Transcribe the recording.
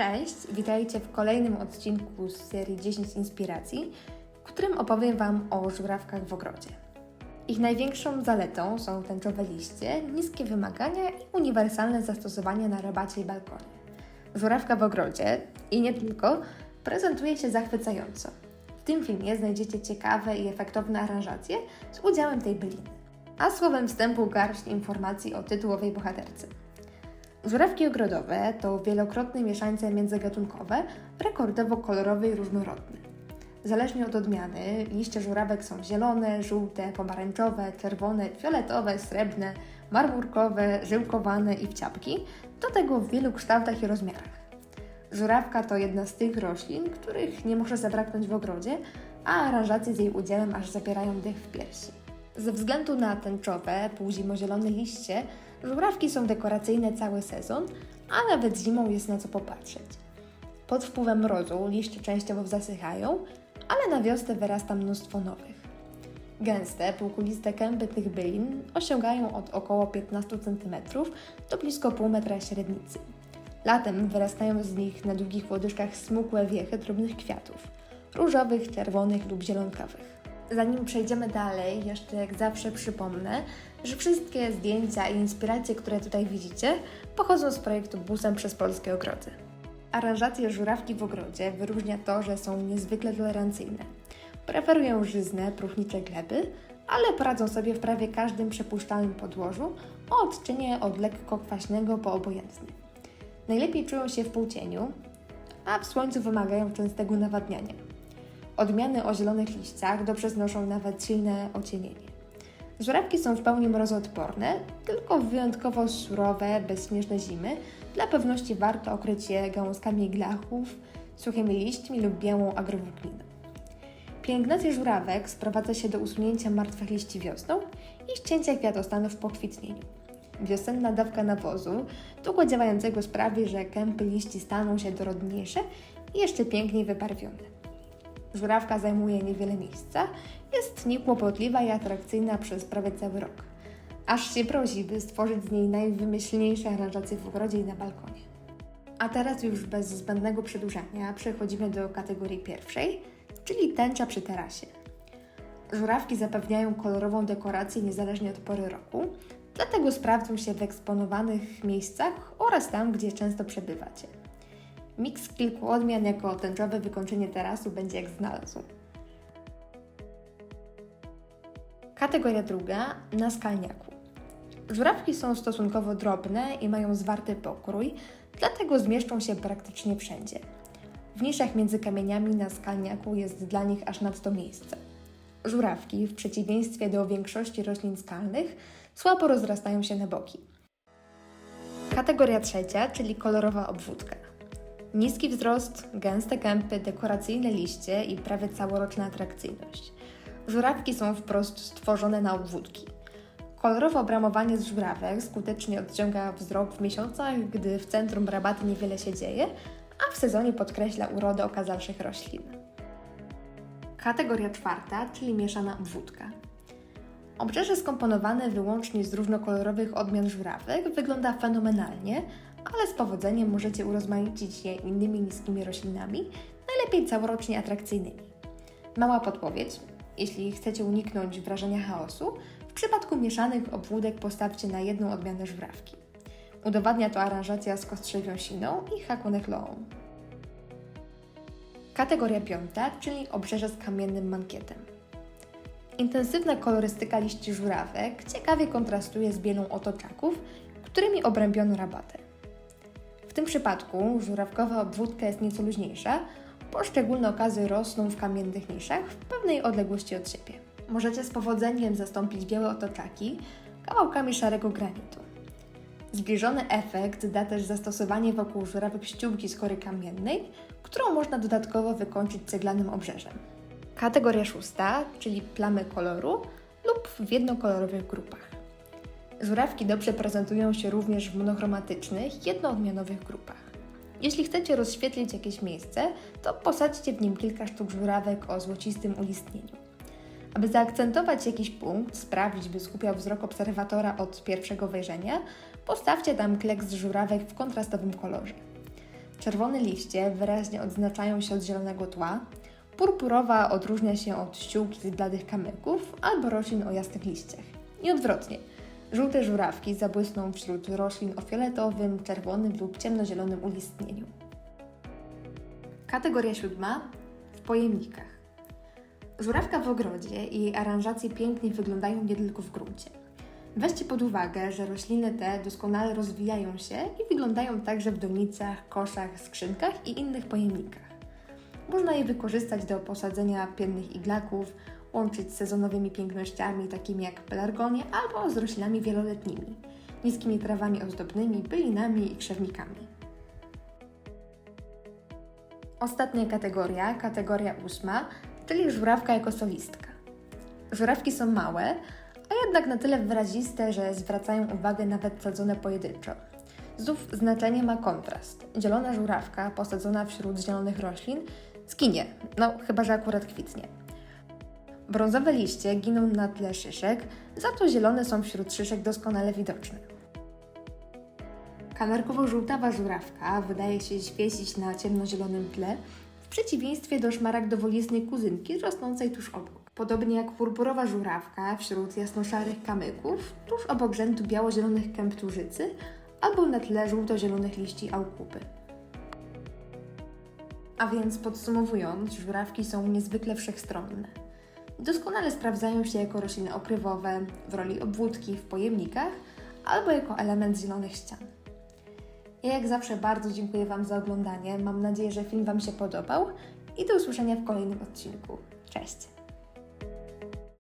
Cześć, witajcie w kolejnym odcinku z serii 10 inspiracji, w którym opowiem Wam o żurawkach w ogrodzie. Ich największą zaletą są tęczowe liście, niskie wymagania i uniwersalne zastosowanie na rabacie i balkonie. Żurawka w ogrodzie i nie tylko prezentuje się zachwycająco. W tym filmie znajdziecie ciekawe i efektowne aranżacje z udziałem tej byliny. A słowem wstępu garść informacji o tytułowej bohaterce. Żurawki ogrodowe to wielokrotne mieszańce międzygatunkowe, rekordowo kolorowe i różnorodne. Zależnie od odmiany, liście żurawek są zielone, żółte, pomarańczowe, czerwone, fioletowe, srebrne, marmurkowe, żyłkowane i wciapki, do tego w wielu kształtach i rozmiarach. Żurawka to jedna z tych roślin, których nie może zabraknąć w ogrodzie, a aranżacje z jej udziałem aż zapierają dech w piersi. Ze względu na tęczowe, półzimozielone liście, żurawki są dekoracyjne cały sezon, a nawet zimą jest na co popatrzeć. Pod wpływem mrozu liście częściowo zasychają, ale na wiosnę wyrasta mnóstwo nowych. Gęste, półkuliste kępy tych bylin osiągają od około 15 cm do blisko pół metra średnicy. Latem wyrastają z nich na długich łodyżkach smukłe wiechy drobnych kwiatów różowych, czerwonych lub zielonkawych. Zanim przejdziemy dalej, jeszcze jak zawsze przypomnę, że wszystkie zdjęcia i inspiracje, które tutaj widzicie, pochodzą z projektu Busem przez Polskie Ogrody. Aranżacje żurawki w ogrodzie wyróżnia to, że są niezwykle tolerancyjne. Preferują żyzne, próchnicze gleby, ale poradzą sobie w prawie każdym przepuszczalnym podłożu o odczynie od lekko kwaśnego po obojętny. Najlepiej czują się w półcieniu, a w słońcu wymagają częstego nawadniania. Odmiany o zielonych liściach dobrze znoszą nawet silne ocienienie. Żurawki są w pełni mrozoodporne, tylko wyjątkowo surowe, bezśnieżne zimy. Dla pewności warto okryć je gałązkami glachów, suchymi liśćmi lub białą agrowłókniną. Pielęgnacja żurawek sprowadza się do usunięcia martwych liści wiosną i ścięcia kwiatostanów po kwitnieniu. Wiosenna dawka nawozu długo działającego sprawi, że kępy liści staną się dorodniejsze i jeszcze piękniej wybarwione. Żurawka zajmuje niewiele miejsca, jest niekłopotliwa i atrakcyjna przez prawie cały rok. Aż się prosi, by stworzyć z niej najwymyślniejsze aranżacje w ogrodzie i na balkonie. A teraz już bez zbędnego przedłużania przechodzimy do kategorii pierwszej, czyli tęcza przy tarasie. Żurawki zapewniają kolorową dekorację niezależnie od pory roku, dlatego sprawdzą się w eksponowanych miejscach oraz tam, gdzie często przebywacie. Miks kilku odmian jako tęczowe wykończenie tarasu będzie jak znalazł. Kategoria druga na skalniaku. Żurawki są stosunkowo drobne i mają zwarty pokrój, dlatego zmieszczą się praktycznie wszędzie. W niszach między kamieniami na skalniaku jest dla nich aż nadto miejsce. Żurawki, w przeciwieństwie do większości roślin skalnych, słabo rozrastają się na boki. Kategoria trzecia, czyli kolorowa obwódka. Niski wzrost, gęste kępy, dekoracyjne liście i prawie całoroczna atrakcyjność. Żurawki są wprost stworzone na obwódki. Kolorowe obramowanie z żurawek skutecznie odciąga wzrok w miesiącach, gdy w centrum rabaty niewiele się dzieje, a w sezonie podkreśla urodę okazalszych roślin. Kategoria czwarta, czyli mieszana obwódka. Obrzeże skomponowane wyłącznie z różnokolorowych odmian żurawek wygląda fenomenalnie, ale z powodzeniem możecie urozmaicić je innymi niskimi roślinami, najlepiej całorocznie atrakcyjnymi. Mała podpowiedź: jeśli chcecie uniknąć wrażenia chaosu, w przypadku mieszanych obwódek postawcie na jedną odmianę żurawki. Udowadnia to aranżacja z kostrzewią siną i hakonechloą. Kategoria piąta, czyli obrzeże z kamiennym mankietem. Intensywna kolorystyka liści żurawek ciekawie kontrastuje z bielą otoczaków, którymi obrębiono rabatę. W tym przypadku żurawkowa obwódka jest nieco luźniejsza, poszczególne okazy rosną w kamiennych niszach w pewnej odległości od siebie. Możecie z powodzeniem zastąpić białe otoczaki kawałkami szarego granitu. Zbliżony efekt da też zastosowanie wokół żurawek ściółki z kory kamiennej, którą można dodatkowo wykończyć ceglanym obrzeżem. Kategoria szósta, czyli plamy koloru lub w jednokolorowych grupach. Żurawki dobrze prezentują się również w monochromatycznych, jednoodmianowych grupach. Jeśli chcecie rozświetlić jakieś miejsce, to posadźcie w nim kilka sztuk żurawek o złocistym ulistnieniu. Aby zaakcentować jakiś punkt, sprawić, by skupiał wzrok obserwatora od pierwszego wejrzenia, postawcie tam kleks żurawek w kontrastowym kolorze. Czerwone liście wyraźnie odznaczają się od zielonego tła, purpurowa odróżnia się od ściółki z bladych kamyków albo roślin o jasnych liściach. I odwrotnie. Żółte żurawki zabłysną wśród roślin o fioletowym, czerwonym lub ciemnozielonym ulistnieniu. Kategoria siódma w pojemnikach. Żurawka w ogrodzie i jej aranżacje pięknie wyglądają nie tylko w gruncie. Weźcie pod uwagę, że rośliny te doskonale rozwijają się i wyglądają także w donicach, koszach, skrzynkach i innych pojemnikach. Można je wykorzystać do posadzenia piennych iglaków, łączyć z sezonowymi pięknościami takimi jak pelargonie albo z roślinami wieloletnimi, niskimi trawami ozdobnymi, bylinami i krzewnikami. Ostatnia kategoria, kategoria ósma, czyli żurawka jako solistka. Żurawki są małe, a jednak na tyle wyraziste, że zwracają uwagę nawet sadzone pojedynczo. Znów znaczenie ma kontrast. Zielona żurawka posadzona wśród zielonych roślin zginie, no chyba że akurat kwitnie. Brązowe liście giną na tle szyszek, za to zielone są wśród szyszek doskonale widoczne. Kanarkowo-żółtawa żurawka wydaje się świecić na ciemnozielonym tle, w przeciwieństwie do szmaragdowolistnej kuzynki rosnącej tuż obok. Podobnie jak purpurowa żurawka wśród jasnoszarych kamyków, tuż obok rzędu biało-zielonych kępturzycy albo na tle żółto-zielonych liści aukupy. A więc podsumowując, żurawki są niezwykle wszechstronne. Doskonale sprawdzają się jako rośliny okrywowe, w roli obwódki w pojemnikach albo jako element zielonych ścian. Ja jak zawsze bardzo dziękuję Wam za oglądanie. Mam nadzieję, że film Wam się podobał i do usłyszenia w kolejnym odcinku. Cześć!